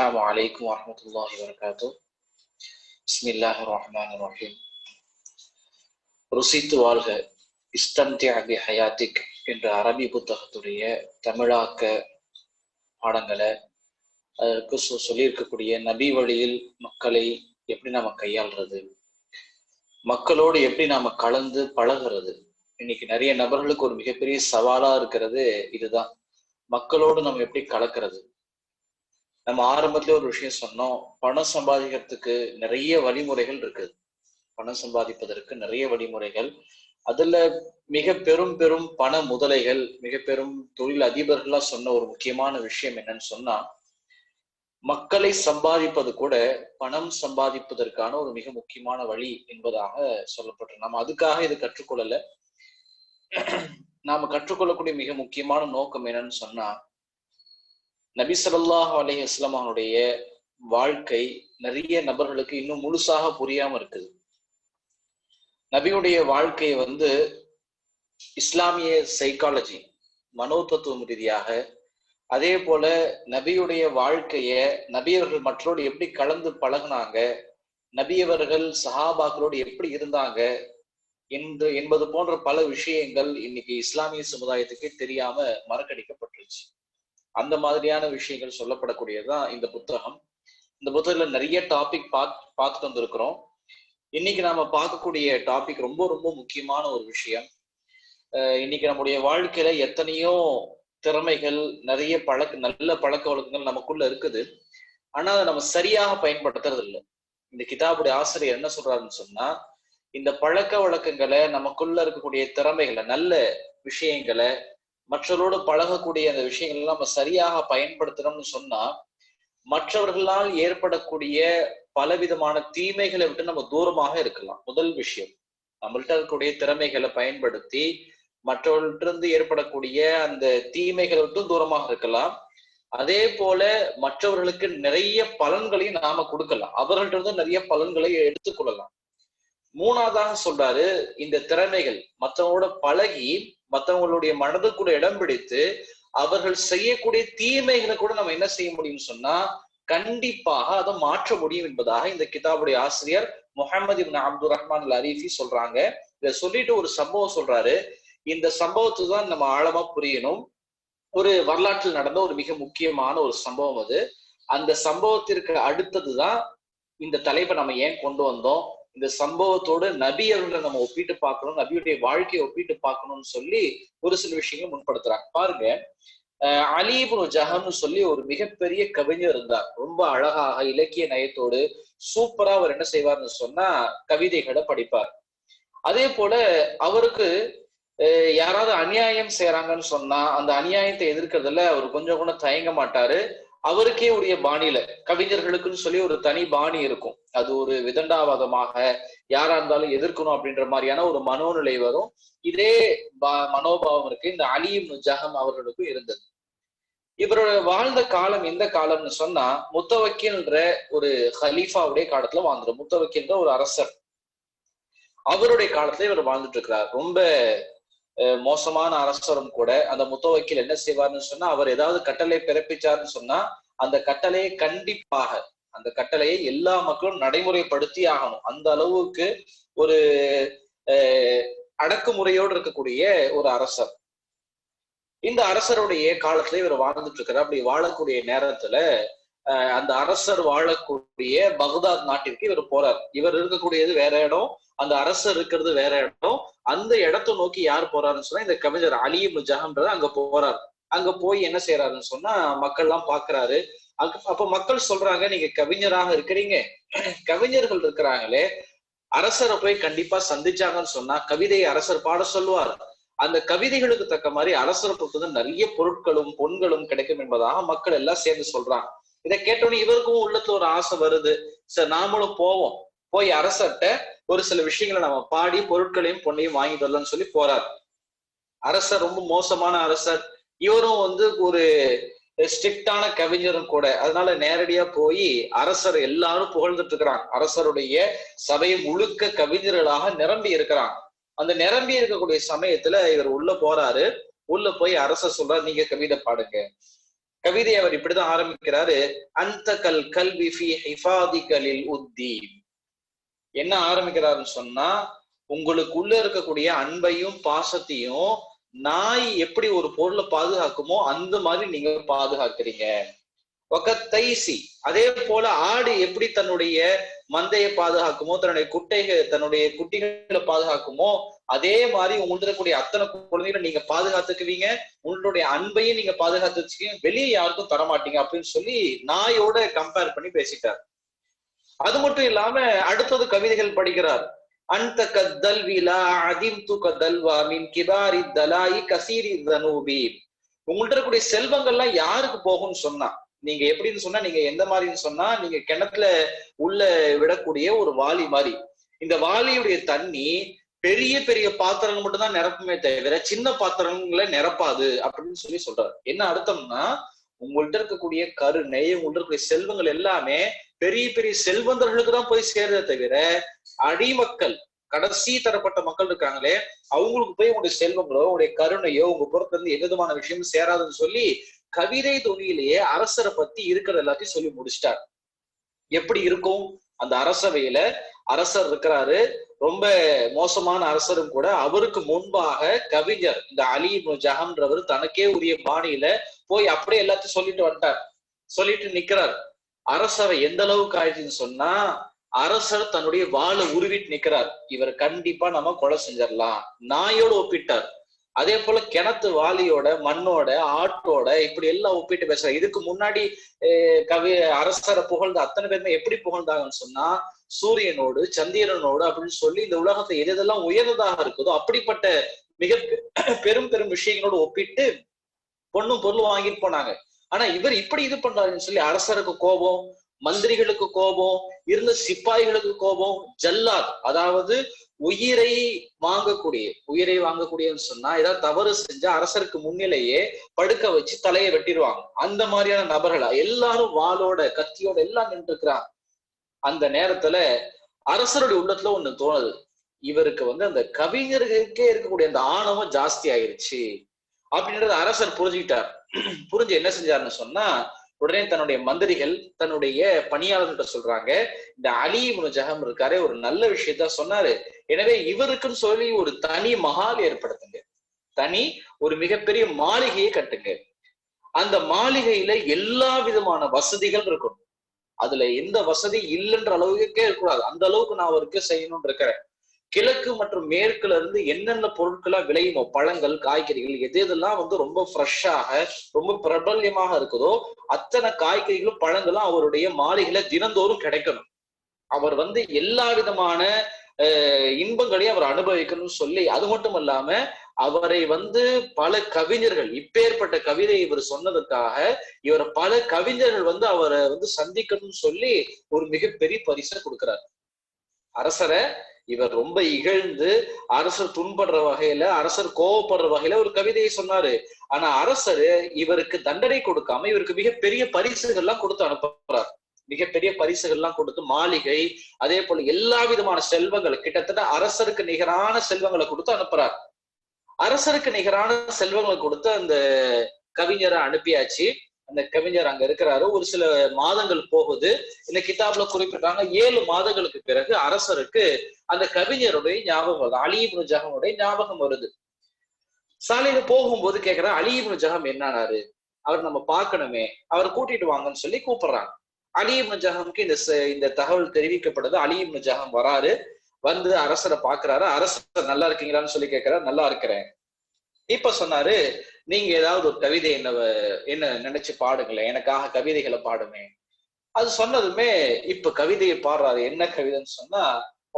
السلام عليكم ورحمة الله وبركاته بسم الله الرحمن الرحيم ருசித்து வாழ்க இஸ்தம்திய அபி ஹயாத்திக் என்ற அரபி புத்தகத்துடைய தமிழாக்க பாடங்களை அதற்கு சொ- சொல்லியிருக்கக்கூடிய நபி வழியில் மக்களை எப்படி நாம கையாள்றது மக்களோடு எப்படி நாம கலந்து பழகுறது இன்னைக்கு நிறைய நபர்களுக்கு ஒரு மிகப்பெரிய சவாலா இருக்கிறது இதுதான் மக்களோடு நம்ம எப்படி கலக்கிறது நம்ம ஆரம்பத்துல ஒரு விஷயம் சொன்னோம். பணம் சம்பாதிக்கிறதுக்கு நிறைய வழிமுறைகள் இருக்குது. பணம் சம்பாதிப்பதற்கு நிறைய வழிமுறைகள். அதுல மிக பெரும் பெரும் பண முதலைகள் மிக பெரும் தொழில் அதிபர்களா சொன்ன ஒரு முக்கியமான விஷயம் என்னன்னு சொன்னா மக்களை சம்பாதிப்பது கூட பணம் சம்பாதிப்பதற்கான ஒரு மிக முக்கியமான வழி என்பதாக சொல்லப்பட்டு நம்ம அதுக்காக இது கற்றுக்கொள்ளல. நாம கற்றுக்கொள்ளக்கூடிய மிக முக்கியமான நோக்கம் என்னன்னு சொன்னா நபி ஸல்லல்லாஹு அலைஹி வஸல்லம் அவனுடைய வாழ்க்கை நிறைய நபர்களுக்கு இன்னும் முழுசாக புரியாம இருக்குது. நபியுடைய வாழ்க்கையை வந்து இஸ்லாமிய சைக்காலஜி மனோதத்துவம் ரீதியாக அதே போல நபியுடைய வாழ்க்கைய நபியவர்கள் மற்றோடு எப்படி கலந்து பழகுனாங்க நபியவர்கள் சஹாபாக்களோடு எப்படி இருந்தாங்க என்று என்பது போன்ற பல விஷயங்கள் இன்னைக்கு இஸ்லாமிய சமுதாயத்துக்கு தெரியாம மறக்கடிக்கப்பட்டுருச்சு. அந்த மாதிரியான விஷயங்கள் சொல்லப்படக்கூடியதுதான் இந்த புத்தகம். இந்த புத்தகத்துல நிறைய டாபிக் பார்த்து பார்த்துட்டு வந்திருக்கிறோம். இன்னைக்கு நாம பார்க்கக்கூடிய டாபிக் ரொம்ப ரொம்ப முக்கியமான ஒரு விஷயம். இன்னைக்கு நம்முடைய வாழ்க்கையில எத்தனையோ திறமைகள் நிறைய பழக்க நல்ல பழக்க வழக்கங்கள் நமக்குள்ள இருக்குது. ஆனா அதை நம்ம சரியாக பயன்படுத்துறது இல்லை. இந்த கிதாபுடைய ஆசிரியர் என்ன சொல்றாருன்னு சொன்னா இந்த பழக்க வழக்கங்களை நமக்குள்ள இருக்கக்கூடிய திறமைகளை நல்ல விஷயங்களை மற்றவரோடு பழகக்கூடிய அந்த விஷயங்கள் எல்லாம் நம்ம சரியாக பயன்படுத்தணும்னு சொன்னா மற்றவர்களால் ஏற்படக்கூடிய பலவிதமான தீமைகளை விட்டு நம்ம தூரமாக இருக்கலாம். முதல் விஷயம் நம்மள்ட்ட இருக்கக்கூடிய திறமைகளை பயன்படுத்தி மற்றவர்களிட்டிருந்து ஏற்படக்கூடிய அந்த தீமைகளை விட்டு தூரமாக இருக்கலாம். அதே போல மற்றவர்களுக்கு நிறைய பலன்களையும் நாம கொடுக்கலாம். அவர்கள்ட்ட இருந்து நிறைய பலன்களை எடுத்துக்கொள்ளலாம் மூணாவதாக சொல்றாரு இந்த திறமைகள் மற்றவங்களோட பழகி மற்றவங்களுடைய மனதுக்குள்ள இடம் பிடித்து அவர்கள் செய்யக்கூடிய தீமைகளை கூட நம்ம என்ன செய்ய முடியும்னு சொன்னா கண்டிப்பாக அதை மாற்ற முடியும் என்பதாக இந்த கிதாபுடைய ஆசிரியர் முகமது இப்னு அப்துல் ரஹ்மான் அல் அரீஃபி சொல்றாங்க. இதை சொல்லிட்டு ஒரு சம்பவம் சொல்றாரு. இந்த சம்பவத்தை தான் நம்ம ஆழமா புரியணும். ஒரு வரலாற்றில் நடந்த ஒரு மிக முக்கியமான ஒரு சம்பவம் அது. அந்த சம்பவத்திற்கு அடுத்ததுதான் இந்த தலைப்பை நம்ம ஏன் கொண்டு வந்தோம்? இந்த சம்பவத்தோடு நபி அவர்களை நம்ம ஒப்பிட்டு பார்க்கணும் நபியுடைய வாழ்க்கையை ஒப்பிட்டு பார்க்கணும்னு சொல்லி ஒரு சில விஷயங்கள் முன்படுத்துறாங்க. பாருங்க அஹ் அலிபுன் ஜஹன்னு சொல்லி ஒரு மிகப்பெரிய கவிஞர் இருந்தார். ரொம்ப அழகாக இலக்கிய நயத்தோடு சூப்பரா அவர் என்ன செய்வார்னு சொன்னா கவிதைகளை படிப்பார். அதே போல அவருக்கு அஹ் யாராவது அநியாயம் செய்யறாங்கன்னு சொன்னா அந்த அநியாயத்தை எதிர்க்கிறதுல அவர் கொஞ்சம் கூட தயங்க மாட்டாரு. அவருக்கே உரிய பாணியில கவிஞர்களுக்குன்னு சொல்லி ஒரு தனி பாணி இருக்கும். அது ஒரு விதண்டாவாதமாக யாரா இருந்தாலும் எதிர்க்கணும் அப்படின்ற மாதிரியான ஒரு மனோநிலை வரும். இதே மனோபாவம் இருக்கு. இந்த அலியும் ஜஹம் அவர்களுக்கும் இருந்தது. இவரோட வாழ்ந்த காலம் எந்த காலம்னு சொன்னா முத்தவக்கில்ன்ற ஒரு ஹலீஃபாவுடைய காலத்துல வாழ்ந்துடும் முத்தவக்கில்ன்ற ஒரு அரசர். அவருடைய காலத்துல இவர் வாழ்ந்துட்டு இருக்கிறார். ரொம்ப மோசமான அரசரும் கூட அந்த முத்தவக்கில் என்ன செய்வார்னு சொன்னா அவர் ஏதாவது கட்டளை பிறப்பிச்சார்னு சொன்னா அந்த கட்டளையை கண்டிப்பாக அந்த கட்டளையை எல்லா மக்களும் நடைமுறைப்படுத்தி ஆகணும். அந்த அளவுக்கு ஒரு அஹ், அடக்குமுறையோடு இருக்கக்கூடிய ஒரு அரசர். இந்த அரசருடைய காலத்துல இவர் வாழ்ந்துட்டு இருக்கிறார் அப்படி வாழக்கூடிய நேரத்துல அந்த அரசர் வாழக்கூடிய பக்தாத் நாட்டிற்கு இவர் போறார். இவர் இருக்கக்கூடியது வேற இடம் அந்த அரசர் இருக்கிறது வேற இடம். அந்த இடத்தை நோக்கி யார் போறாருன்னு சொன்னா இந்த கவிஞர் அலி இப்னு அங்க போறார். அங்க போய் என்ன செய்யறாருன்னு சொன்னா மக்கள் எல்லாம் பாக்குறாரு அப்ப மக்கள் சொல்றாங்க நீங்க கவிஞராக இருக்கிறீங்க. கவிஞர்கள் இருக்கிறாங்களே அரசரை போய் கண்டிப்பா சந்திச்சாங்கன்னு சொன்னா கவிதையை அரசர் பாட சொல்லுவார். அந்த கவிதைகளுக்கு தக்க மாதிரி அரசரை பொறுத்தது நிறைய பொருட்களும் பொன்களும் கிடைக்கும் என்பதாக மக்கள் எல்லாம் சேர்ந்து சொல்றாங்க. இதை கேட்டோன்னே இவருக்கும் உள்ளத்துல ஒரு ஆசை வருது. சரி நாமளும் போவோம். போய் அரசர்கிட்ட ஒரு சில விஷயங்களை நம்ம பாடி பொருட்களையும் பொண்ணையும் வாங்கிட்டு வரலாம்னு சொல்லி போறாரு. அரசர் ரொம்ப மோசமான அரசர். இவரும் வந்து ஒரு ஸ்ட்ரிக்டான கவிஞரும் கூட. அதனால நேரடியா போய் அரசர் எல்லாரும் புகழ்ந்துட்டு இருக்கிறாங்க. அரசருடைய சபையை முழுக்க கவிஞர்களாக நிரம்பி இருக்கிறாங்க. அந்த நிரம்பி இருக்கக்கூடிய சமயத்துல இவர் உள்ள போறாரு. உள்ள போய் அரசர் சொல்றாரு நீங்க கவிதை பாடுங்க. கவிதை அவர் இப்படிதான் ஆரம்பிக்கிறாரு அந்த கல் கல்வி ஹிஃபாதிகளில் உத்தி என்ன ஆரம்பிக்கிறாருன்னு சொன்னா உங்களுக்குள்ள இருக்கக்கூடிய அன்பையும் பாசத்தையும் நாய் எப்படி ஒரு பொருளை பாதுகாக்குமோ அந்த மாதிரி நீங்க பாதுகாக்கிறீங்க. தைசி அதே போல ஆடு எப்படி தன்னுடைய மந்தையை பாதுகாக்குமோ தன்னுடைய குட்டைகள் தன்னுடைய குட்டிகளை பாதுகாக்குமோ அதே மாதிரி உங்களுக்கு இருக்கக்கூடிய அத்தனை குழந்தைகளை நீங்க பாதுகாத்துக்குவீங்க. உங்களுடைய அன்பையும் நீங்க பாதுகாத்து வச்சுக்கீங்க வெளியே யாருக்கும் தரமாட்டீங்க அப்படின்னு சொல்லி நாயோட கம்பேர் பண்ணி பேசிட்டார். அது மட்டும் இல்லாம அடுத்தது கவிதைகள் படிக்கிறார். அந்த கத்தல்விலா அதிம் து கதல்வா மின் கிபாரி தலாயி கசீரி தனூபி. உங்கள்ட்ட இருக்கக்கூடிய செல்வங்கள்லாம் யாருக்கு போகும்னு சொன்னா நீங்க எப்படின்னு சொன்னா நீங்க எந்த மாதிரின்னு சொன்னா நீங்க கிணத்துல உள்ள விடக்கூடிய ஒரு வாளி மாதிரி. இந்த வாளியுடைய தண்ணி பெரிய பெரிய பாத்திரங்கள் மட்டும் தான் நிரப்புமே தவிர சின்ன பாத்திரங்களை நிரப்பாது அப்படின்னு சொல்லி சொல்றாரு. என்ன அர்த்தம்னா உங்கள்ட்ட இருக்கக்கூடிய கருணை உங்கள்ட்ட இருக்கக்கூடிய செல்வங்கள் எல்லாமே பெரிய பெரிய செல்வந்தர்களுக்கு தான் போய் சேர்றதை தவிர அடிமக்கள் கடைசி தரப்பட்ட மக்கள் இருக்காங்களே அவங்களுக்கு போய் உங்களுடைய செல்வங்களோ உங்களுடைய கருணையோ உங்க புறத்துல இருந்து எந்த விதமான விஷயமும் சேராதுன்னு சொல்லி கவிதை துணியிலேயே அரசரை பத்தி இருக்கிறது எல்லாத்தையும் சொல்லி முடிச்சிட்டார். எப்படி இருக்கும்? அந்த அரசவையில அரசர் இருக்கிறாரு. ரொம்ப மோசமான அரசரும் கூட அவருக்கு முன்பாக கவிஞர் இந்த அலி ஜஹம்ன்றவர் தனக்கே உரிய பாணியில போய் அப்படியே எல்லாத்தையும் சொல்லிட்டு வந்துட்டார். சொல்லிட்டு நிக்கிறார். அரசவை எந்த அளவுக்கு ஆயிடுச்சுன்னு சொன்னா அரசர் தன்னுடைய வாழை உருவிட்டு நிக்கிறார். இவர் கண்டிப்பா நம்ம கொலை செஞ்சிடலாம். நாயோடு ஒப்பிட்டார். அதே போல கிணத்து வாலியோட மண்ணோட ஆட்டோட இப்படி எல்லாம் ஒப்பிட்டு பேசுறாங்க. இதுக்கு முன்னாடி கவி அரசரை புகழ்ந்த அத்தனை பேருமே எப்படி புகழ்ந்தாங்கன்னு சொன்னா சூரியனோடு சந்திரனோடு அப்படின்னு சொல்லி இந்த உலகத்தை எது எதெல்லாம் உயர்ந்ததாக இருக்குதோ அப்படிப்பட்ட மிக பெரும் பெரும் விஷயங்களோடு ஒப்பிட்டு பொண்ணும் பொருளும் வாங்கிட்டு போனாங்க. ஆனா இவர் இப்படி இது பண்றாருன்னு சொல்லி அரசருக்கு கோபம் மந்திரிகளுக்கு கோபம் இருந்த சிப்பாய்களுக்கு கோபம் ஜல்லாத் அதாவது உயிரை வாங்கக்கூடிய உயிரை வாங்கக்கூடியன்னு சொன்னா ஏதாவது தவறு செஞ்சா அரசருக்கு முன்னிலேயே படுக்க வச்சு தலையை வெட்டிடுவாங்க. அந்த மாதிரியான நபர்களா? எல்லாரும் வாளோட கத்தியோட எல்லாம் நின்று இருக்கிறாங்க அந்த நேரத்துல அரசருடைய உள்ளத்துல ஒண்ணு தோணுது. இவருக்கு வந்து அந்த கவிஞர்களுக்கே இருக்கக்கூடிய அந்த ஆணவம் ஜாஸ்தி ஆயிருச்சு. அப்படின்றத அரசர் புரிஞ்சுக்கிட்டார். புரிஞ்சு என்ன செஞ்சாருன்னு சொன்னா உடனே தன்னுடைய மந்திரிகள் தன்னுடைய பணியாளர்கிட்ட சொல்றாங்க இந்த அலி ஜஹம் இருக்காரே ஒரு நல்ல விஷயத்த சொன்னாரு. எனவே இவருக்குன்னு சொல்லி ஒரு தனி மகால் ஏற்படுத்துங்க. தனி ஒரு மிகப்பெரிய மாளிகையை கட்டுங்க. அந்த மாளிகையில எல்லா விதமான வசதிகள் இருக்கும் அதுல எந்த வசதி இல்லைன்ற அளவுக்கே இருக்கக்கூடாது. அந்த அளவுக்கு நான் அவருக்கு செய்யணும்னு இருக்கிறேன். கிழக்கு மற்றும் மேற்குல இருந்து என்னென்ன பொருட்களா விளையுமோ பழங்கள் காய்கறிகள் எது எதெல்லாம் வந்து ரொம்ப ஃப்ரெஷ்ஷாக ரொம்ப பிரபல்யமாக இருக்குதோ அத்தனை காய்கறிகளும் பழங்களும் அவருடைய மாளிகையில தினந்தோறும் கிடைக்கணும். அவர் வந்து எல்லா விதமான இன்பங்களையும் அவர் அனுபவிக்கணும்னு சொல்லி அது மட்டும் இல்லாம அவரை வந்து பல கவிஞர்கள் இப்பேற்பட்ட கவிதை இவர் சொன்னதுக்காக இவர் பல கவிஞர்கள் வந்து அவரை வந்து சந்திக்கணும்னு சொல்லி ஒரு மிகப்பெரிய பரிசை கொடுக்கிறார். அரசரை இவர் ரொம்ப இகழ்ந்து அரசர் துன்படுற வகையில அரசர் கோவப்படுற வகையில ஒரு கவிதையை சொன்னாரு. ஆனா அரசர் இவருக்கு தண்டனை கொடுக்காம இவருக்கு மிகப்பெரிய பரிசுகள்லாம் கொடுத்து அனுப்புறார். மிகப்பெரிய பரிசுகள்லாம் கொடுத்து மாளிகை அதே போல எல்லா விதமான செல்வங்கள் கிட்டத்தட்ட அரசருக்கு நிகரான செல்வங்களை கொடுத்து அனுப்புறார். அரசருக்கு நிகரான செல்வங்களை கொடுத்து அந்த கவிஞரை அனுப்பியாச்சு. அந்த கவிஞர் அங்க இருக்கிறாரு. ஒரு சில மாதங்கள் போகுது. இந்த கிதாப்ல குறிப்பிட்டாங்க ஏழு மாதங்களுக்கு பிறகு அரசருக்கு அந்த கவிஞருடைய ஞாபகம் வருது. அலிபுன் ஜகமுடைய ஞாபகம் வருது. சாலையில போகும்போது கேக்குற அலிபுன் ஜஹம் என்னானாரு? அவர் நம்ம பார்க்கணுமே. அவர் கூட்டிட்டு வாங்கன்னு சொல்லி கூப்பிடுறாங்க. அலிபுன் ஜஹமுக்கு இந்த இந்த தகவல் தெரிவிக்கப்படுது. அலிபுன் ஜஹம் வராரு. வந்து அரசரை பாக்குறாரு அரசர் நல்லா இருக்கீங்களான்னு சொல்லி கேட்கிறாரு நல்லா இருக்கிறேன். இப்ப சொன்னாரு நீங்க ஏதாவது ஒரு கவிதை என்ன என்ன நினைச்சு பாடுங்களேன் எனக்காக கவிதைகளை பாடுமே. அது சொன்னதுமே இப்ப கவிதையை பாடுறாரு. என்ன கவிதைன்னு சொன்னா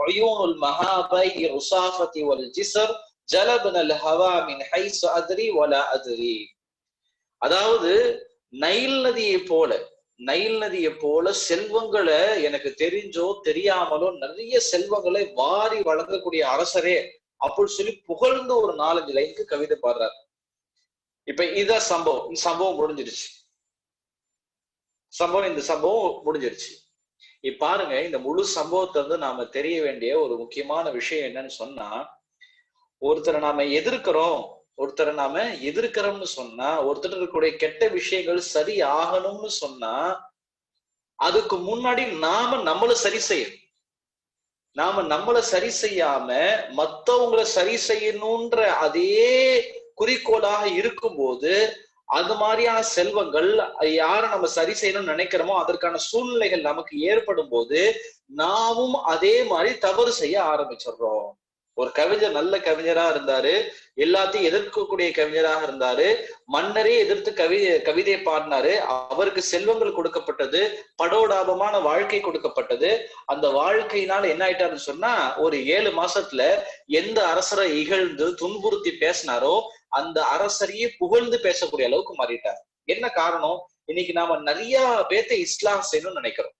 ஒயூனுல் மகாபை ருசாஃபதி ஒல் ஜிசர் ஜலபனல் ஹவா மின் ஹைஸ் அதிரி வல அதிரி. அதாவது நைல் நதியை போல நைல் நதியை போல செல்வங்களை எனக்கு தெரிஞ்சோ தெரியாமலோ நிறைய செல்வங்களை வாரி வழங்கக்கூடிய அரசரே அப்படின்னு சொல்லி புகழ்ந்து ஒரு நாலஞ்சு லைனுக்கு கவிதை பாடுறாரு. இப்ப இதான் சம்பவம் இந்த சம்பவம் முடிஞ்சிருச்சு. சம்பவம் இந்த சம்பவம் முடிஞ்சிருச்சு. இப்ப பாருங்க இந்த முழு சம்பவத்தை வந்து நாம தெரிய வேண்டிய ஒரு முக்கியமான விஷயம் என்னன்னு சொன்னா ஒருத்தரை நாம எதிர்க்கிறோம் ஒருத்தரை நாம எதிர்க்கிறோம்னு சொன்னா ஒருத்தர் இருக்கக்கூடிய கெட்ட விஷயங்கள் சரி ஆகணும்னு சொன்னா அதுக்கு முன்னாடி நாம நம்மள சரி செய்யணும். நாம நம்மளை சரி செய்யாம மத்தவங்களை சரி செய்யணும்ன்ற அதே குறிக்கோளாக இருக்கும்போது அது மாதிரியான செல்வங்கள் யாரை நம்ம சரி செய்யணும்னு நினைக்கிறோமோ அதற்கான சூழ்நிலைகள் நமக்கு ஏற்படும் போது நாமும் அதே மாதிரி தவறு செய்ய ஆரம்பிச்சிடுறோம். ஒரு கவிஞர் நல்ல கவிஞரா இருந்தாரு. எல்லாத்தையும் எதிர்க்கக்கூடிய கவிஞராக இருந்தாரு. மன்னரே எதிர்த்து கவி கவிதை பாடினாரு. அவருக்கு செல்வங்கள் கொடுக்கப்பட்டது படோடாபமான வாழ்க்கை கொடுக்கப்பட்டது. அந்த வாழ்க்கையினால என்ன ஆயிட்டாருன்னு சொன்னா ஒரு ஏழு மாசத்துல எந்த அரசரை இகழ்ந்து துன்புறுத்தி பேசினாரோ அந்த அரசரையே புகழ்ந்து பேசக்கூடிய அளவுக்கு மாறிட்டார். என்ன காரணம்? இன்னைக்கு நாம நிறைய பேத்தை இஸ்லாம் செய்யணும்னு நினைக்கிறோம்.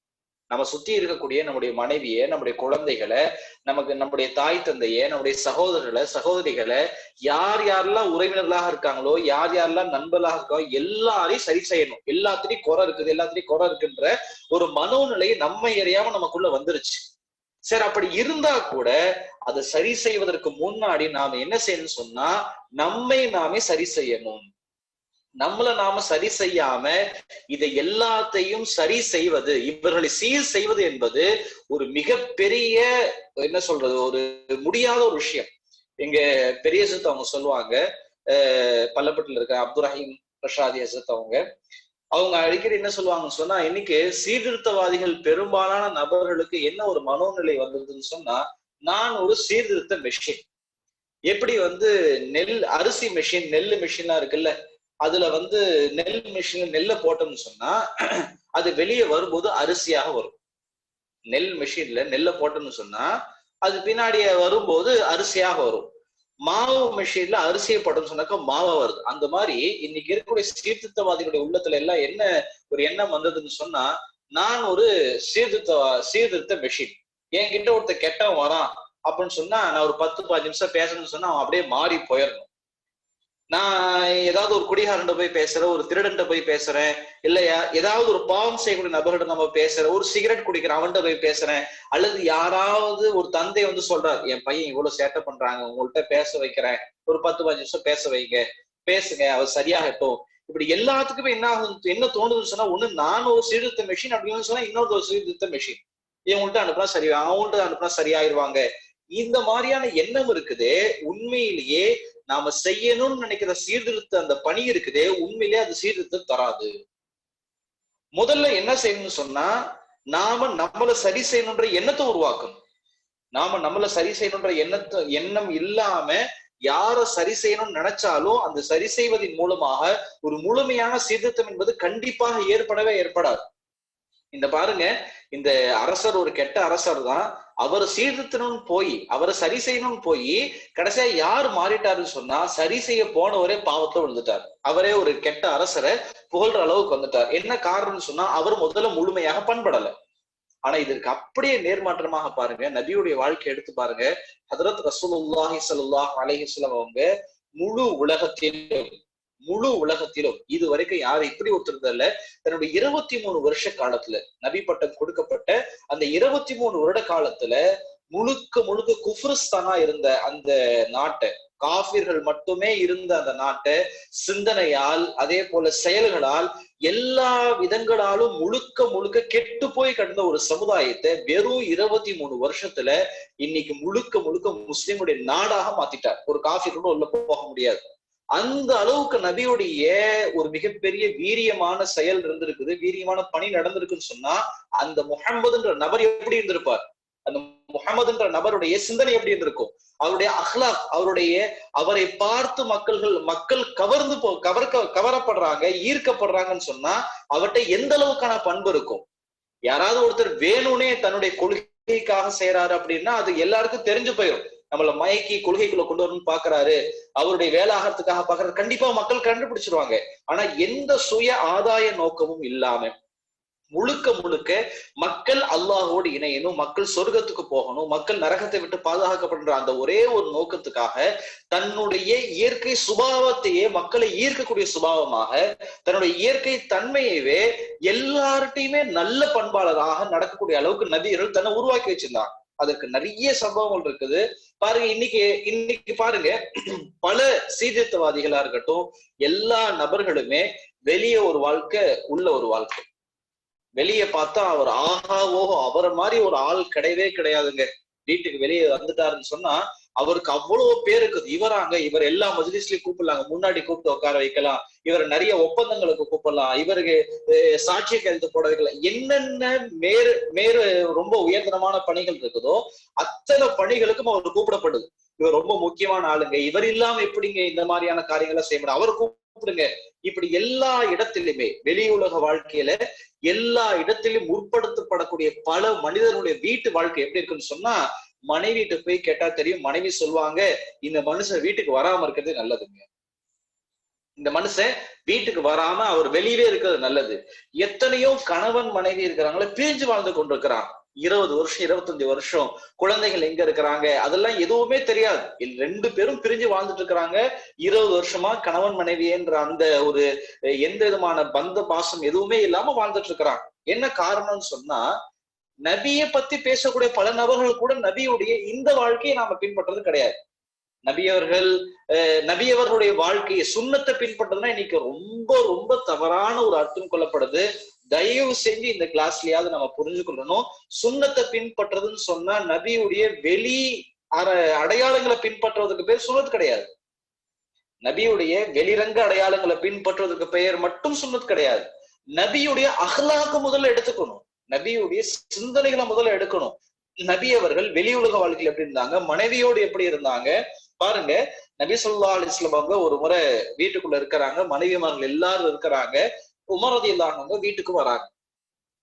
நம்ம சுத்தி இருக்கக்கூடிய நம்முடைய மனைவிய நம்முடைய குழந்தைகளை நமக்கு நம்முடைய தாய் தந்தைய நம்முடைய சகோதரர்களை சகோதரிகளை யார் யாரெல்லாம் உறவினர்களாக இருக்காங்களோ யார் யாரெல்லாம் நண்பர்களாக இருக்காங்களோ எல்லாரையும் சரி செய்யணும். எல்லாத்துலயும் குறை இருக்குது எல்லாத்துலயும் குறை இருக்குன்ற ஒரு மனோநிலை நம்ம அறியாம நமக்குள்ள வந்துருச்சு. சரி அப்படி இருந்தா கூட அதை சரி செய்வதற்கு முன்னாடி நாம என்ன செய்யணும்னு சொன்னா நம்மை நாமே சரி செய்யணும். நம்மள நாம சரி செய்யாம இதை எல்லாத்தையும் சரி செய்வது இவர்களை சீர் செய்வது என்பது ஒரு மிகப்பெரிய என்ன சொல்றது ஒரு முடியாத ஒரு விஷயம். எங்க பெரிய சத்து அவங்க சொல்லுவாங்க பல்லப்பட்டில் இருக்க அப்துல் ரஹீம் பிரசாதி ஹசத் அவங்க. அவங்க அடிக்கடி என்ன சொல்லுவாங்கன்னு சொன்னா இன்னைக்கு சீர்திருத்தவாதிகள் பெரும்பாலான நபர்களுக்கு என்ன ஒரு மனோநிலை வந்ததுன்னு சொன்னா நான் ஒரு சீர்திருத்த மெஷின் எப்படி வந்து நெல் அரிசி மெஷின் நெல் மெஷின்லாம் இருக்குல்ல அதுல வந்து நெல் மிஷின்ல நெல்லை போட்டோம்னு சொன்னா அது வெளியே வரும்போது அரிசியாக வரும். நெல் மிஷின்ல நெல்லை போட்டோம்னு சொன்னா அது பின்னாடியே வரும்போது அரிசியாக வரும். மாவு மிஷின்ல அரிசியை போட்டோம்னு சொன்னாக்கா மாவா வருது. அந்த மாதிரி இன்னைக்கு இருக்கக்கூடிய சீர்திருத்தவாதிகளுடைய உள்ளத்துல எல்லாம் என்ன ஒரு எண்ணம் வந்ததுன்னு சொன்னா நான் ஒரு சீர்திருத்த சீர்திருத்த மிஷின் என்கிட்ட ஒருத்தர் கெட்டவன் வரான் அப்படின்னு சொன்னா நான் ஒரு பத்து பதினஞ்சு நிமிஷம் பேசணும்னு சொன்னா அவன் அப்படியே மாறி போயிடணும். நான் ஏதாவது ஒரு குடிகாரன்ட்ட போய் பேசுறேன் ஒரு திருடன்ட்ட போய் பேசுறேன் இல்லையா ஏதாவது ஒரு பாவம் செய்யக்கூடிய நபர்கிட்ட நம்ம பேசுறேன் ஒரு சிகரெட் குடிக்கிற அவன்கிட்ட போய் பேசுறேன் அல்லது யாராவது ஒரு தந்தை வந்து சொல்றாரு என் பையன் இவ்வளவு சேட்டை பண்றாங்க உங்கள்கிட்ட பேச வைக்கிறேன் ஒரு பத்து பதினஞ்சு நிமிஷம் பேச வைங்க பேசுங்க அவர் சரியாகட்டும் இப்படி எல்லாத்துக்குமே என்ன ஆகும் என்ன தோணுதுன்னு சொன்னா ஒண்ணு நான் ஒரு சீர்திருத்த மெஷின் அப்படின்னு சொன்னா இன்னொரு ஒரு சீர்திருத்த மெஷின் இவங்கள்ட்ட அனுப்புனா சரி அவங்கள்ட்ட அனுப்புனா சரியாயிருவாங்க. இந்த மாதிரியான எண்ணம் இருக்குது. உண்மையிலேயே நாம செய்யணும்னு நினைக்கிற சீர்திருத்த அந்த பணி இருக்குதே உண்மையிலேயே அது சீர்திருத்தம் தராது. முதல்ல என்ன செய்யணும்னு சொன்னா நாம நம்மள சரி செய்யணுன்ற எண்ணத்தை உருவாக்கணும். நாம நம்மள சரி செய்யணுன்ற எண்ணத்தை எண்ணம் இல்லாம யார சரி செய்யணும்னு நினைச்சாலும் அந்த சரி செய்வதன் மூலமாக ஒரு முழுமையான சீர்திருத்தம் என்பது கண்டிப்பாக ஏற்படவே ஏற்படாது. இந்த பாருங்க இந்த அரசர் ஒரு கெட்ட அரசர் தான் அவர் சீர்திருத்தணும் போய் அவரை சரி செய்யணும்னு போய் கடைசியா யார் மாறிட்டாருன்னு சொன்னா சரி செய்ய போனவரே பாவத்துல விழுந்துட்டார். அவரே ஒரு கெட்ட அரசரை புகழ்ற அளவுக்கு வந்துட்டார். என்ன காரணம்னு சொன்னா அவர் முதல்ல முழுமையாக பண்படல. ஆனா இதற்கு அப்படியே நேர்மாற்றமாக பாருங்க நபியுடைய வாழ்க்கை எடுத்து பாருங்க ஹதரத் ரசூலுல்லாஹி ஸல்லல்லாஹு அலைஹி அவங்க முழு உலகத்திலும் முழு உலகத்திலும் இது வரைக்கும் யாரும் இப்படி ஒருத்தருந்தல்ல தன்னுடைய இருபத்தி மூணு வருஷ காலத்துல நபி பட்டம் கொடுக்கப்பட்ட அந்த இருபத்தி மூணு வருட காலத்துல முழுக்க முழுக்க குஃப்ரிஸ்தானா இருந்த அந்த நாட்டை காபிர்கள் மட்டுமே இருந்த அந்த நாட்டை சிந்தனையால் அதே போல செயல்களால் எல்லா விதங்களாலும் முழுக்க முழுக்க கெட்டு போய் கடந்த ஒரு சமுதாயத்தை வெறும் இருபத்தி மூணு வருஷத்துல இன்னைக்கு முழுக்க முழுக்க முஸ்லிமுடைய நாடாக மாத்திட்டார். ஒரு காஃபிரோட உள்ள போக முடியாது. அந்த அளவுக்கு நபியுடைய ஒரு மிகப்பெரிய வீரியமான செயல் இருந்திருக்குது வீரியமான பணி நடந்திருக்குன்னு சொன்னா அந்த முகமதுன்ற நபர் எப்படி இருந்திருப்பார்? அந்த முகமதுன்ற நபருடைய சிந்தனை எப்படி இருந்திருக்கும்? அவருடைய அஹ்லாக் அவருடைய அவரை பார்த்து மக்கள்கள் மக்கள் கவர்ந்து போ கவர் கவரப்படுறாங்க ஈர்க்கப்படுறாங்கன்னு சொன்னா அவர்கிட்ட எந்த அளவுக்கான பண்பு இருக்கும்? யாராவது ஒருத்தர் வேணும்னே தன்னுடைய கொள்கைக்காக செய்யறாரு அப்படின்னா அது எல்லாருக்கும் தெரிஞ்சு போயிடும் நம்மள மயக்கி கொள்கைக்குள்ள கொண்டு வரணும்னு பாக்குறாரு. அவருடைய வேலாகிறதுக்காக பாக்குறாரு. கண்டிப்பா மக்கள் கண்டுபிடிச்சிருவாங்க. ஆனா எந்த சுய ஆதாய நோக்கமும் இல்லாம முழுக்க முழுக்க மக்கள் அல்லாஹோடு இணையணும் மக்கள் சொர்க்கத்துக்கு போகணும் மக்கள் நரகத்தை விட்டு பாதுகாக்கப்படுற அந்த ஒரே ஒரு நோக்கத்துக்காக தன்னுடைய இயற்கை சுபாவத்தையே மக்களை ஈர்க்கக்கூடிய சுபாவமாக தன்னுடைய இயற்கை தன்மையவே எல்லார்ட்டையுமே நல்ல பண்பாளராக நடக்கக்கூடிய அளவுக்கு நபியர்கள் தன்னை உருவாக்கி வச்சிருந்தாங்க. அதற்கு நிறைய சம்பவங்கள் இருக்குது. பாருங்க இன்னைக்கு இன்னைக்கு பாருங்க பல சீர்திருத்தவாதிகளா இருக்கட்டும் எல்லா நபர்களுமே வெளியே ஒரு வாழ்க்கை உள்ள ஒரு வாழ்க்கை. வெளியே பார்த்தா அவர் ஆஹா ஓஹோ அவரை மாதிரி ஒரு ஆள் கிடையவே கிடையாதுங்க. வீட்டுக்கு வெளியே வந்துட்டாருன்னு சொன்னா அவருக்கு அவ்வளவு பேர் இருக்குது. இவராங்க இவர் எல்லா மஜ்லிஸ்லயும் கூப்பிடலாங்க. முன்னாடி கூப்பிட்டு உட்கார வைக்கலாம். இவர் நிறைய ஒப்பந்தங்களுக்கு கூப்பிடலாம். இவருக்கு சாட்சிய கையெழுத்து போட வைக்கலாம். என்னென்ன மேறு மேறு ரொம்ப உயர்தரமான பணிகள் இருக்குதோ அத்தனை பணிகளுக்கும் அவர் கூப்பிடப்படுது. இவர் ரொம்ப முக்கியமான ஆளுங்க. இவர் இல்லாம எப்படிங்க இந்த மாதிரியான காரியங்களை செய்ய முடியும்? அவர் கூப்பிடுங்க. இப்படி எல்லா இடத்திலுமே வெளி உலக வாழ்க்கையில எல்லா இடத்திலும் முற்படுத்தப்படக்கூடிய பல மனிதர்களுடைய வீட்டு வாழ்க்கை எப்படி இருக்குன்னு சொன்னா மனைவிட்டு போய் கேட்டா தெரியும். மனைவி சொல்லுவாங்க இந்த மனுஷன் வீட்டுக்கு வராம இருக்கிறது நல்லதுங்க. இந்த மனுஷன் வீட்டுக்கு வராம அவர் வெளியவே இருக்கிறது நல்லது. எத்தனையோ கணவன் மனைவி இருக்கிறாங்களே பிரிஞ்சு வாழ்ந்து கொண்டிருக்கிறான். இருபது வருஷம் இருபத்தஞ்சு வருஷம் குழந்தைகள் எங்க இருக்கிறாங்க? அதெல்லாம் எதுவுமே தெரியாது. ரெண்டு பேரும் பிரிஞ்சு வாழ்ந்துட்டு இருக்கிறாங்க. இருபது வருஷமா கணவன் மனைவின்ற அந்த ஒரு எந்த விதமான பந்த பாசம் எதுவுமே இல்லாம வாழ்ந்துட்டு இருக்கிறாங்க. என்ன காரணம்னு சொன்னா நபியை பத்தி பேசக்கூடிய பல நபர்கள் கூட நபியுடைய இந்த வாழ்க்கையை நாம பின்பற்றது கிடையாது. நபியவர்கள் அஹ், நபியவர்களுடைய வாழ்க்கையை சுண்ணத்தை பின்பற்றதுன்னா இன்னைக்கு ரொம்ப ரொம்ப தவறான ஒரு அர்த்தம் கொள்ளப்படுது. தயவு செஞ்சு இந்த கிளாஸ்லயாவது நம்ம புரிஞ்சுக்கொள்ளணும் சுண்ணத்தை பின்பற்றுறதுன்னு சொன்னா நபியுடைய வெளி அற அடையாளங்களை பின்பற்றுவதற்கு பேர் சுண்ணத் கிடையாது. நபியுடைய வெளிரங்க அடையாளங்களை பின்பற்றுவதற்கு பெயர் மட்டும் சுண்ணத் கிடையாது. நபியுடைய அகலாக்கு முதல்ல எடுத்துக்கணும். நபியுடைய சிந்தனைகளை முதல்ல எடுக்கணும். நபி அவர்கள் வெளி உலக வாழ்க்கையில் எப்படி இருந்தாங்க மனைவியோடு எப்படி இருந்தாங்க? பாருங்க நபி சொல்லா அலிஸ்லாம் அவங்க ஒரு முறை வீட்டுக்குள்ள இருக்கிறாங்க மனைவிமார்கள் எல்லாரும் இருக்கிறாங்க. உமரதி இல்லாதவங்க வீட்டுக்கு வராங்க.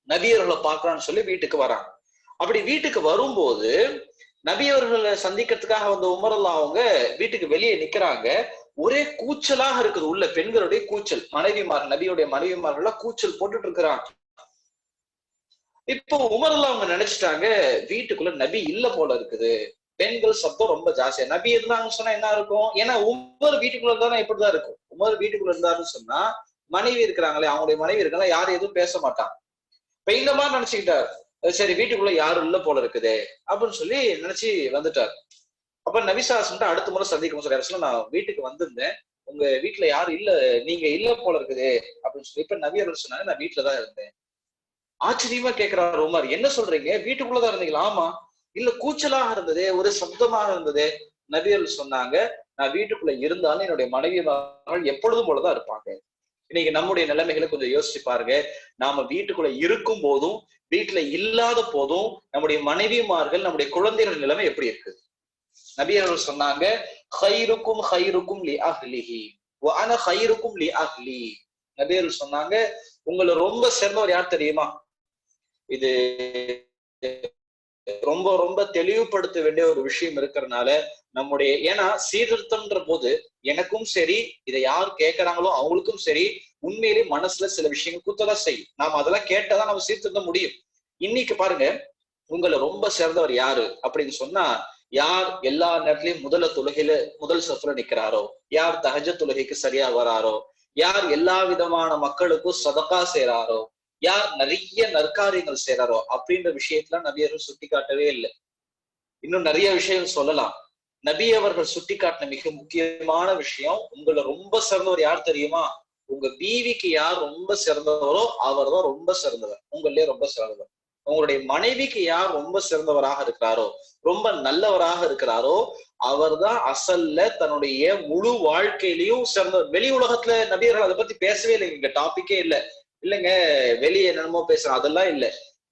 நபியர்களை பார்க்கலாம்னு சொல்லி வீட்டுக்கு வராங்க. அப்படி வீட்டுக்கு வரும்போது நபியவர்களை சந்திக்கிறதுக்காக வந்த உமரல்லா அவங்க வீட்டுக்கு வெளியே நிக்கிறாங்க. ஒரே கூச்சலாக இருக்குது உள்ள பெண்களுடைய கூச்சல். மனைவிமார் நபியுடைய மனைவிமார்கள் கூச்சல் போட்டுட்டு இருக்கிறாங்க. இப்போ உமர்ல அவங்க நினைச்சிட்டாங்க வீட்டுக்குள்ள நபி இல்ல போல இருக்குது. பெண்கள் சப்தம் ரொம்ப ஜாஸ்தியா. நபி இருந்தாங்கன்னு சொன்னா என்ன இருக்கும்? ஏன்னா உமர் வீட்டுக்குள்ள இருந்தா இப்படிதான் இருக்கும். உமர் வீட்டுக்குள்ள இருந்தாருன்னு சொன்னா மனைவி இருக்கிறாங்களே அவங்களுடைய மனைவி இருக்காங்க யாரும் எதுவும் பேச மாட்டாங்க. இப்ப இந்த மாதிரி நினைச்சுக்கிட்டாரு. சரி வீட்டுக்குள்ள யாரும் இல்ல போல இருக்குதே. அப்படின்னு சொல்லி நினைச்சு வந்துட்டாரு. அப்ப நபிசாசன் அடுத்த முறை சந்திக்கும் சொல்லி நான் வீட்டுக்கு வந்திருந்தேன். உங்க வீட்டுல யாரும் இல்ல நீங்க இல்ல போல இருக்குது. அப்படின்னு சொல்லி இப்ப நபி அவர்கள் சொன்னாங்க நான் வீட்டுலதான் இருந்தேன். ஆச்சரியமா கேக்குறாரு உமர் என்ன சொல்றீங்க? வீட்டுக்குள்ளதான் இருந்தீங்களா? ஆமா. இல்ல கூச்சலாக இருந்ததே ஒரு சப்தமாக இருந்தது? நபியர்கள் சொன்னாங்க நான் வீட்டுக்குள்ள இருந்தாலும் என்னுடைய மனைவி எப்பொழுதும் போலதான் இருப்பாங்க. இன்னைக்கு நம்முடைய நிலைமைகளை கொஞ்சம் யோசிச்சு பாருங்க. நாம வீட்டுக்குள்ள இருக்கும் போதும் வீட்டுல இல்லாத போதும் நம்முடைய மனைவிமார்கள் நம்முடைய குழந்தைகள் நிலைமை எப்படி இருக்குது நபியர்கள் சொன்னாங்க ஹைருக்கும் ஹைருக்கும் லி அஹ்லிஹி ஆனா ஹைருக்கும் லி அஹ்லி. நபியர்கள் சொன்னாங்க உங்களை ரொம்ப சிறந்தவர் யார் தெரியுமா? இது ரொம்ப ரொம்ப தெளிவுபடுத்த வேண்டிய ஒரு விஷயம் இருக்கிறதுனால நம்முடைய ஏன்னா சீர்திருத்தம்ன்ற போது எனக்கும் சரி இதை யார் கேட்கறாங்களோ அவங்களுக்கும் சரி உண்மையிலே மனசுல சில விஷயங்கள் குத்ததான் செய்யும். நாம அதெல்லாம் கேட்டாதான் நம்ம சீர்திருத்த முடியும். இன்னைக்கு பாருங்க உங்களை ரொம்ப சிறந்தவர் யாரு? அப்படின்னு சொன்னா யார் எல்லா நேரத்திலயும் முதல்ல தொழுகையில முதல் சஃப்ல நிக்கிறாரோ? யார் தகஜ தொழுகைக்கு சரியா வராரோ? யார் எல்லா விதமான மக்களுக்கும் சதக்கா செய்யறாரோ யார் நிறைய நற்காரியங்கள் செய்யறாரோ அப்படின்ற விஷயத்துல நபியர்கள் சுட்டி காட்டவே இல்லை. இன்னும் நிறைய விஷயம் சொல்லலாம். நபி அவர்கள் சுட்டி காட்டின மிக முக்கியமான விஷயம் உங்களை ரொம்ப சிறந்தவர் யார் தெரியுமா? உங்க பீவிக்கு யார் ரொம்ப சிறந்தவரோ அவர் தான் ரொம்ப சிறந்தவர். உங்களே ரொம்ப சிறந்தவர். உங்களுடைய மனைவிக்கு யார் ரொம்ப சிறந்தவராக இருக்கிறாரோ ரொம்ப நல்லவராக இருக்கிறாரோ அவர் தான் அசல்ல தன்னுடைய முழு வாழ்க்கையிலையும் சிறந்த வெளி உலகத்துல நபியர்கள் அதை பத்தி பேசவே இல்லை இங்க டாபிக்கே இல்ல. இல்லைங்க வெளியே என்னென்னமோ பேசுறோம் அதெல்லாம் இல்ல.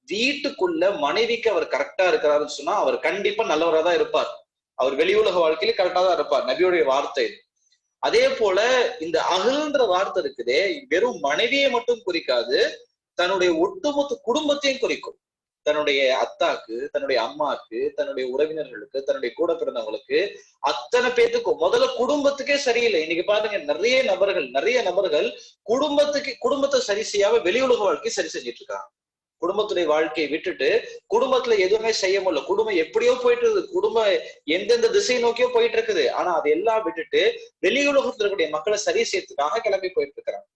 வீட்டுக்குள்ள மனைவிக்கு அவர் கரெக்டா இருக்கிறாருன்னு சொன்னா அவர் கண்டிப்பா நல்லவரா தான் இருப்பார். அவர் வெளி உலக வாழ்க்கையில கரெக்டா தான் இருப்பார். நபியுடைய வார்த்தை அதே போல இந்த அகல்ன்ற வார்த்தை இருக்குதே வெறும் மனைவியை மட்டும் குறிக்காது தன்னுடைய ஒட்டுமொத்த குடும்பத்தையும் குறிக்கும். தன்னுடைய அத்தாக்கு தன்னுடைய அம்மாக்கு தன்னுடைய உறவினர்களுக்கு தன்னுடைய கூட பிறந்தவங்களுக்கு அத்தனை பேத்துக்கும் முதல்ல குடும்பத்துக்கே சரியில்லை. இன்னைக்கு பாருங்க நிறைய நபர்கள் நிறைய நபர்கள் குடும்பத்துக்கு குடும்பத்தை சரி செய்யாம வெளி உலக வாழ்க்கை சரி செஞ்சிட்டு இருக்காங்க குடும்பத்துடைய வாழ்க்கையை விட்டுட்டு குடும்பத்துல எதுவுமே செய்ய முடியல. குடும்பம் எப்படியோ போயிட்டு இருக்குது குடும்பம் எந்தெந்த திசை நோக்கியோ போயிட்டு இருக்குது ஆனா அதெல்லாம் விட்டுட்டு வெளி உலகத்துல இருக்கக்கூடிய மக்களை சரி செய்யறதுக்காக கிளம்பி போயிட்டு இருக்கிறாங்க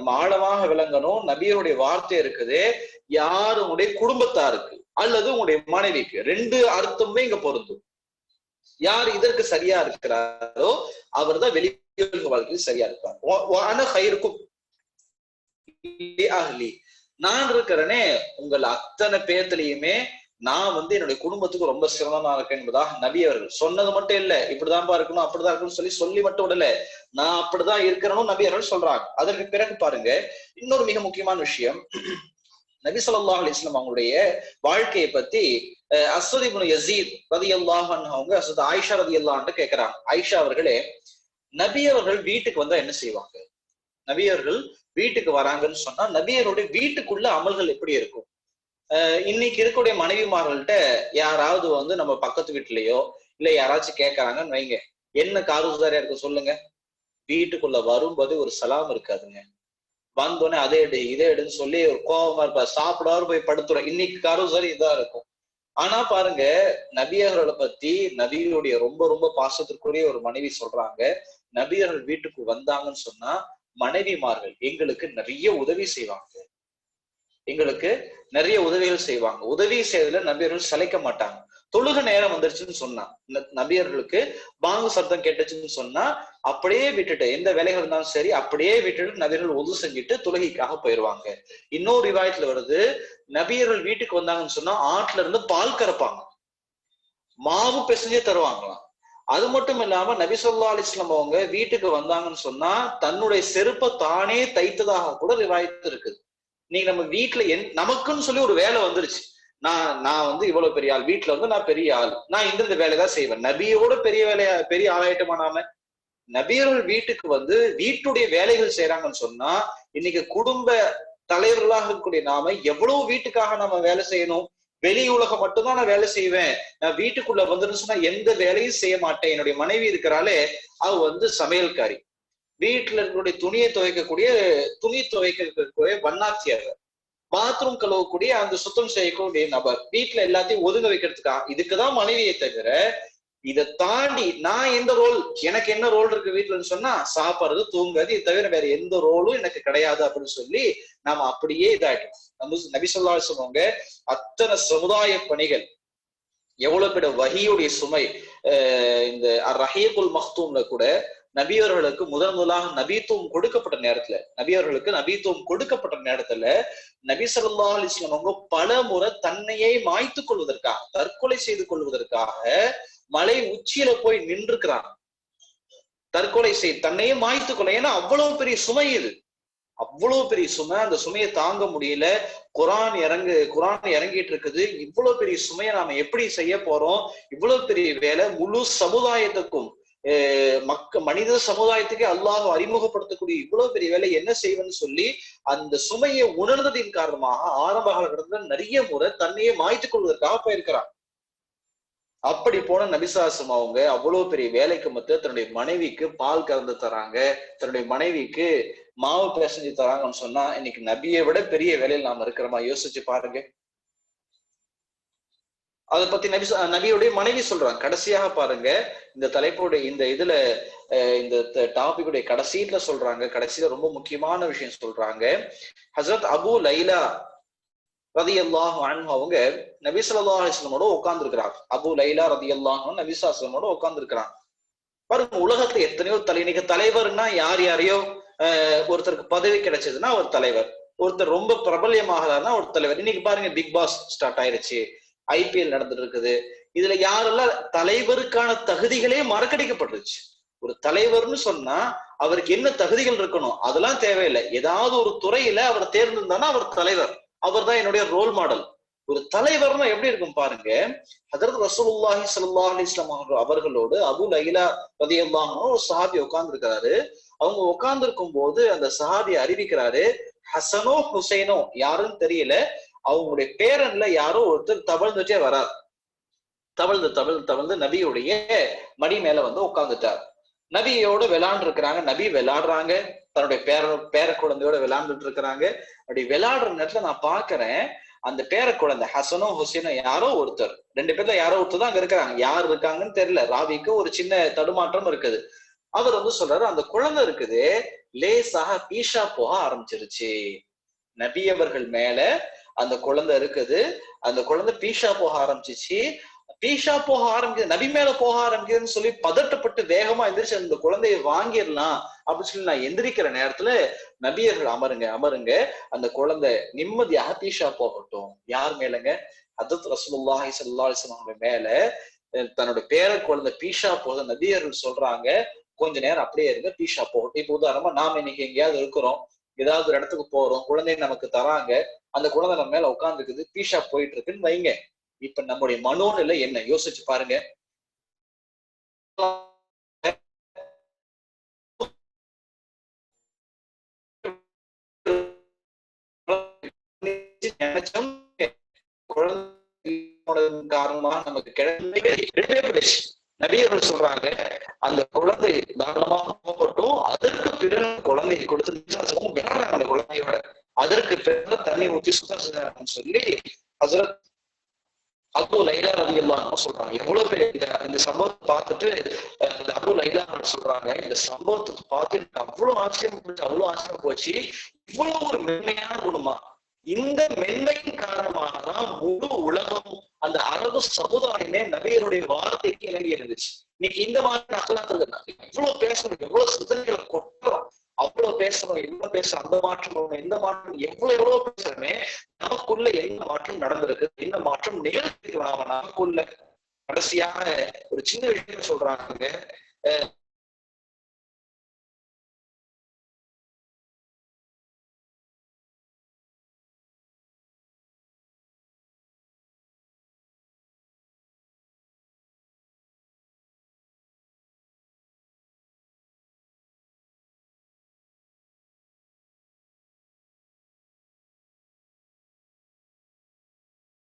நம்ம ஆழமாக விளங்கணும். நபியருடைய வார்த்தை இருக்குது. யார் உங்களுடைய குடும்பத்தாருக்கு அல்லது உங்களுடைய மனைவிக்கு? ரெண்டு அர்த்தமே இங்க பொருந்தும். யார் இதற்கு சரியா இருக்கிறாரோ அவர் தான் வெளியுலக வாழ்க்கையில் சரியா இருப்பார். இருக்கும் நான் இருக்கிறனே உங்கள் அத்தனை பேர்த்திலையுமே நான் வந்து என்னுடைய குடும்பத்துக்கு ரொம்ப சிரமமா இருக்கேன் என்பதாக நபி அவர்கள் சொன்னது மட்டும் இல்ல இப்படிதான்பா இருக்கணும் அப்படிதான் இருக்கணும்னு சொல்லி சொல்லி மட்டும் விடல. நான் அப்படிதான் இருக்கிறனும் நபி அவர்கள் சொல்றாங்க. அதற்கு பிறகு பாருங்க இன்னொரு மிக முக்கியமான விஷயம். நபி சொல்லா அலிஸ்லாம் அவங்களுடைய வாழ்க்கையை பத்தி அஸ்வதி யசீத் ரதி அல்லாஹன் அவங்க அசத் ஆயிஷா ரதி அல்லான்னு கேட்கிறாங்க ஆயிஷா அவர்களே நபி அவர்கள் வீட்டுக்கு வந்தா என்ன செய்வாங்க? நபியர்கள் வீட்டுக்கு வராங்கன்னு சொன்னா நபியருடைய வீட்டுக்குள்ள அமல்கள் எப்படி இருக்கும்? இன்னைக்கு இருக்கக்கூடிய மனைவிமார்கள்ட்ட யாராவது வந்து நம்ம பக்கத்து வீட்டுலயோ இல்ல யாராச்சும் கேட்கறாங்கன்னு வைங்க. என்ன காரூசாரியா இருக்கு சொல்லுங்க. வீட்டுக்குள்ள வரும்போது ஒரு சலாம் இருக்காதுங்க. வந்தோடனே அதே எடு இதே எடுன்னு சொல்லி ஒரு கோபமா இருப்பா. சாப்பிடாரு போய் படுத்துறோம் இன்னைக்கு காரூசாரி இதா இருக்கும். ஆனா பாருங்க நபியர்களை பத்தி நபியுடைய ரொம்ப ரொம்ப பாசத்திற்குரிய ஒரு மனைவி சொல்றாங்க. நபியர்கள் வீட்டுக்கு வந்தாங்கன்னு சொன்னா மனைவிமார்கள் எங்களுக்கு நிறைய உதவி செய்வாங்க. எங்களுக்கு நிறைய உதவிகள் செய்வாங்க. உதவி செய்யறதுல நபியர்கள் சளைக்க மாட்டாங்க. தொழுக நேரம் வந்துருச்சுன்னு சொன்னா நபியர்களுக்கு பாங்கு சப்தம் கேட்டுச்சுன்னு சொன்னா அப்படியே விட்டுட்டு எந்த வேலைகள் இருந்தாலும் சரி அப்படியே விட்டுட்டு நபியர்கள் ஒது செஞ்சுட்டு தொழுகைக்காக போயிடுவாங்க இன்னொரு ரிவாயத்துல வருது நபியர்கள் வீட்டுக்கு வந்தாங்கன்னு சொன்னா ஆட்டுல இருந்து பால் கறப்பாங்க. மாவு பிசைஞ்சே தருவாங்களாம். அது மட்டும் இல்லாம நபி சொல்லா அலிஸ்லாம் அவங்க வீட்டுக்கு வந்தாங்கன்னு சொன்னா தன்னுடைய செருப்பை தானே தைத்ததாக கூட ரிவாயத்து இருக்குது. நீங்க நம்ம வீட்டுல என் நமக்குன்னு சொல்லி ஒரு வேலை வந்துருச்சு. நான் நான் வந்து இவ்வளவு பெரிய ஆள். வீட்டுல வந்து நான் பெரிய ஆள். நான் இந்த இந்த வேலைதான் செய்வேன். நபியோட பெரிய வேலையா பெரிய ஆளாயிட்டமா நாம? நபியர்கள் வீட்டுக்கு வந்து வீட்டுடைய வேலைகள் செய்யறாங்கன்னு சொன்னா இன்னைக்கு குடும்ப தலைவர்களாக இருக்கக்கூடிய நாம எவ்வளவு வீட்டுக்காக நம்ம வேலை செய்யணும்? வெளி உலகம் மட்டும்தான் நான் வேலை செய்வேன். நான் வீட்டுக்குள்ள வந்துருச்சுன்னா எந்த வேலையும் செய்ய மாட்டேன். என்னுடைய மனைவி இருக்கிறாலே அவ வந்து சமையல்காரி. வீட்டுல இருக்கக்கூடிய துணியை துவைக்கக்கூடிய துணி துவைக்கக்கூடிய வண்ணாச்சியார் பாத்ரூம் கழுவக்கூடிய அந்த சுத்தம் செய்யக்கூடிய நபர். வீட்டுல எல்லாத்தையும் ஒதுங்க வைக்கிறதுக்கா? இதுக்குதான் மனைவியை தவிர இதை தாண்டி நான் எந்த ரோல் எனக்கு என்ன ரோல் இருக்கு வீட்டுலன்னு சொன்னா சாப்பிடுறது தூங்குறது இது தவிர வேற எந்த ரோலும் எனக்கு கிடையாது அப்படின்னு சொல்லி நாம அப்படியே இதாயிட்டோம். நம்ம நபி சொல்லா சொல்லுவாங்க அத்தனை சமுதாய பணிகள் எவ்வளவு பெரிய வகியுடைய சுமை இந்த ரஹீபுல் மஹ்தூம்ல கூட நபியவர்களுக்கு முதன் முதலாக நபித்துவம் கொடுக்கப்பட்ட நேரத்துல நபியவர்களுக்கு நபித்துவம் கொடுக்கப்பட்ட நேரத்துல நபி சொல்லா அலிஸ்லாம் அவங்க பல முறை தன்னையே மாய்த்து கொள்வதற்காக தற்கொலை செய்து கொள்வதற்காக மலை உச்சியில போய் நின்றுக்கிறாங்க. தற்கொலை செய் தன்னையே மாய்த்து கொள்ள. ஏன்னா அவ்வளவு பெரிய சுமை இது. அவ்வளவு பெரிய சுமை அந்த சுமையை தாங்க முடியல. குரான் இறங்கு குரான் இறங்கிட்டு இருக்குது. இவ்வளவு பெரிய சுமையை நாம எப்படி செய்ய போறோம்? இவ்வளவு பெரிய வேலை முழு சமுதாயத்துக்கும் மக்க மனித சமுதாயத்துக்கே அல்லாஹ் அறிமுகப்படுத்தக்கூடிய இவ்வளவு பெரிய வேலை என்ன செய்வேன்னு சொல்லி அந்த சுமையை உணர்ந்ததின் காரணமாக ஆரம்ப காலகட்டத்துல நிறைய முறை தன்னையே மாய்த்துக் கொள்வதற்காக போயிருக்கிறான். அப்படி போன நபிசாசம் அவங்க அவ்வளவு பெரிய வேலைக்கு மத்த தன்னுடைய மனைவிக்கு பால் கறந்து தராங்க தன்னுடைய மனைவிக்கு மாவு பேசஞ்சு தராங்கன்னு சொன்னா இன்னைக்கு நபியை விட பெரிய வேலையில் நாம இருக்கிறோமா? யோசிச்சு பாருங்க. அதை பத்தி நபி நபியுடைய மனைவி சொல்றாங்க. கடைசியாக பாருங்க இந்த தலைப்புடைய இந்த இதுல இந்த டாபிக்குடைய கடைசியில சொல்றாங்க. கடைசியில ரொம்ப முக்கியமான விஷயம் சொல்றாங்க. ஹசரத் அபு லைலா ரதி அல்லாஹ் அவங்க நபி சொல்லா அலிஸ்லமோட உட்கார்ந்து இருக்கிறாங்க அபு லைலா ரதி அல்லாஹ் நபிசாஸ்லமோட உட்கார்ந்து இருக்கிறாங்க பாருங்க உலகத்துல எத்தனையோ தலை இன்னைக்கு தலைவர்னா யார் யாரையோ ஒருத்தருக்கு பதவி கிடைச்சதுன்னா ஒரு தலைவர். ஒருத்தர் ரொம்ப பிரபல்யமாகலான்னா ஒரு தலைவர். இன்னைக்கு பாருங்க பிக் பாஸ் ஸ்டார்ட் ஆயிருச்சு. ஐபிஎல் நடந்துட்டு இருக்குது. இதுல யாரெல்லாம் தலைவருக்கான தகுதிகளே மறக்கடிக்கப்பட்டுருச்சு. ஒரு தலைவர்னு சொன்னா அவருக்கு என்ன தகுதிகள் இருக்கணும்? அதெல்லாம் தேவையில்லை. ஏதாவது ஒரு துறையில அவர் தேர்ந்திருந்தானா அவர் தலைவர். அவர் தான் என்னுடைய ரோல் மாடல் ஒரு தலைவர்னா எப்படி இருக்கும் பாருங்க? ஹதரத் ரசூலுல்லாஹி ஸல்லல்லாஹு அலைஹி வஸல்லம் அவர்களோடு அபு லைலா ரலியல்லாஹு ஒரு சஹாபி உட்கார்ந்து இருக்கிறாரு அவங்க உட்கார்ந்து இருக்கும் போது அந்த சஹாபி அறிவிக்கிறாரு ஹசனோ ஹுசைனோ. யாருன்னு தெரியல. அவங்களுடைய பேரன்ல யாரோ ஒருத்தர் தவழ்ந்துட்டே வரார். தவழ்ந்து தவழ்ந்து தவழ்ந்து நபியுடைய மடி மேல வந்து உட்காந்துட்டார் நபியோட விளையாண்டு இருக்கிறாங்க நபி விளையாடுறாங்க. தன்னுடைய பேர பேர குழந்தையோட விளையாண்டுட்டு இருக்கிறாங்க அப்படி விளையாடுற நேரத்துல நான் பாக்குறேன் அந்த பேர குழந்தை ஹசனோ ஹுசைனோ யாரோ ஒருத்தர். ரெண்டு பேர்ல யாரோ ஒருத்தர் தான் அங்க இருக்கிறாங்க. யார் இருக்காங்கன்னு தெரியல. ராவிக்கு ஒரு சின்ன தடுமாற்றம் இருக்குது. அவர் வந்து சொல்றாரு அந்த குழந்தை இருக்குது லேசாக பீஷா போக ஆரம்பிச்சிருச்சு. நபி அவர்கள் மேல அந்த குழந்தை இருக்குது. அந்த குழந்தை பீஷா போக ஆரம்பிச்சிச்சு. பீஷா போக ஆரம்பிக்குது நபி மேல போக ஆரம்பிக்குதுன்னு சொல்லி பதட்டப்பட்டு வேகமா எந்திரிச்சு அந்த குழந்தைய வாங்கிடலாம் அப்படின்னு சொல்லி நான் எந்திரிக்கிற நேரத்துல நபியர்கள் அமருங்க அமருங்க. அந்த குழந்தை நிம்மதியாக பீஷா போகட்டும். யார் மேலங்க? அதத் ரசூலுல்லாஹி ஸல்லல்லாஹு அலைஹி மேல. தன்னோட பேர குழந்தை பீஷா போக நபியர்கள் சொல்றாங்க. கொஞ்ச நேரம் அப்படியே இருங்க பீஷா போகட்டும். இப்ப உதாரணமா நாம இன்னைக்கு எங்கேயாவது இருக்கிறோம். ஏதாவது ஒரு இடத்துக்கு போறோம். குழந்தை நமக்கு தராங்க. அந்த குழந்தை நம்ம மேல உட்காந்துக்குது பீஷா போயிட்டு இருக்குன்னு வைங்க. இப்ப நம்முடைய மனோநிலை என்ன? யோசிச்சு பாருங்க. காரணமா நமக்கு கிடையாது நபியர்கள் சொல்றாங்க அந்த குழந்தை தாராளமாக போகட்டும். அதற்கு பிறகு குழந்தையை கொடுத்து விளையாடுறாங்க அந்த குழந்தையோட அதற்கு பிறகு தண்ணி ஊற்றி சுத்தம் செஞ்சாங்கன்னு சொல்லி ஹசரத் அபு லைலா ரவி எல்லாம் சொல்றாங்க. எவ்வளவு பேர் இந்த இந்த சம்பவத்தை பார்த்துட்டு இந்த அபு லைலா சொல்றாங்க இந்த சம்பவத்தை பார்த்து எனக்கு அவ்வளவு ஆச்சரியம் போச்சு அவ்வளவு ஆச்சரியம் போச்சு. இவ்வளவு ஒரு மென்மையான குணமா? இந்த மென்மையின் காரணமாக தான் முழு உலகம் அந்த அரபு சமுதாயமே நபியருடைய வார்த்தைக்கு இணங்கி இருந்துச்சு. இன்னைக்கு இந்த மாதிரி அகலாத்துல எவ்வளவு பேசணும் எவ்வளவு சிந்தனைகளை கொட்டுறோம் அவ்வளவு பேசணும் என்ன பேசணும் அந்த மாற்றம் எந்த மாற்றம் எவ்வளவு எவ்வளவு பேசுறோமே நமக்குள்ள என்ன மாற்றம் நடந்திருக்கு என்ன மாற்றம் நிகழ்த்திக்கலாம் நமக்குள்ள கடைசியாக ஒரு சின்ன விஷயம் சொல்றாங்க